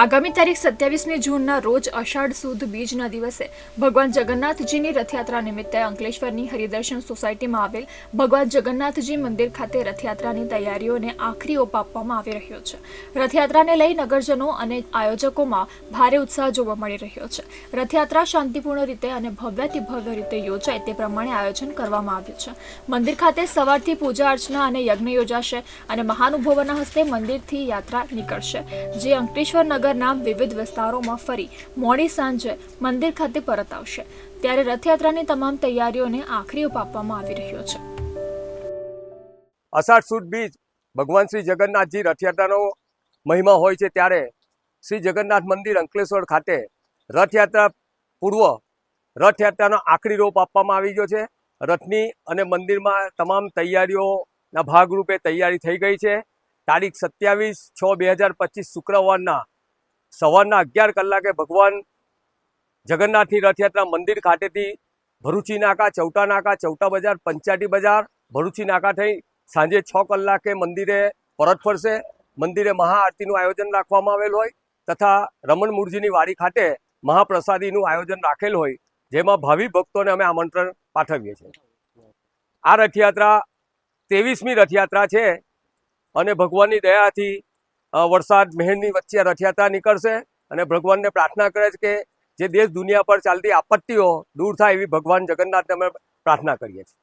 આગામી તારીખ સત્યાવીસમી જૂનના રોજ અષાઢ સુદ બીજના દિવસે ભગવાન જગન્નાથજીની રથયાત્રા નિમિત્તે અંકલેશ્વરની હરિદર્શન સોસાયટીમાં આવેલ ભગવાન જગન્નાથજી મંદિર ખાતે રથયાત્રાની તૈયારીઓને આખરી ઓપ આપવામાં આવી રહ્યો છે. રથયાત્રાને લઈ નગરજનો અને આયોજકોમાં ભારે ઉત્સાહ જોવા મળી રહ્યો છે. રથયાત્રા શાંતિપૂર્ણ રીતે અને ભવ્યથી ભવ્ય રીતે યોજાય તે પ્રમાણે આયોજન કરવામાં આવ્યું છે. મંદિર ખાતે સવારથી પૂજા અર્ચના અને યજ્ઞ યોજાશે અને મહાનુભવોના હસ્તે મંદિરથી યાત્રા નીકળશે. જે અંકલેશ્વર નગરના વિવિધ વિસ્તારોમાં ફરી મોડી સાંજે મંદિર ખાતે પરત આવશે. ત્યારે રથયાત્રાની તમામ તૈયારીઓને આખરી ઓપ આપવામાં આવી રહ્યો છે. અષાઢ સુદ બીજ ભગવાન શ્રી જગન્નાથજી રથયાત્રાનો મહિમા હોય છે ત્યારે શ્રી જગન્નાથ મંદિર અંકલેશ્વર ખાતે રથયાત્રા પૂર્વ રથયાત્રાનો આખરી રોપ આપવામાં આવી ગયો છે. રથની અને મંદિરમાં તમામ તૈયારીઓના ભાગરૂપે તૈયારી થઈ ગઈ છે. તારીખ સત્યાવીસ છ બે હજાર પચીસ શુક્રવારના સવારના અગિયાર કલાકે ભગવાન જગન્નાથની રથયાત્રા મંદિર ખાતેથી ભરૂચી નાકા, ચૌટા નાકા, ચૌટા બજાર પંચાટી બજાર, ભરૂચી નાકા થઈ સાંજે છ કલાકે મંદિરે પરત ફરશે. મંદિરે મહાઆરતીનું આયોજન રાખવામાં આવેલ હોય તથા રમણ મૂળજીની વાડી ખાતે મહાપ્રસાદીનું આયોજન રાખેલ હોય જેમાં ભાવિ ભક્તોને અમે આમંત્રણ પાઠવીએ છીએ. આ રથયાત્રા ત્રેવીસમી રથયાત્રા છે અને ભગવાનની દયાથી વરસાદ મહેરની વચ્ચે રથયાત્રા નીકળશે અને ભગવાનને પ્રાર્થના કરે છે કે જે દેશ દુનિયા પર ચાલતી આપત્તિઓ દૂર થાય એવી ભગવાન જગન્નાથને અમે પ્રાર્થના કરીએ છીએ.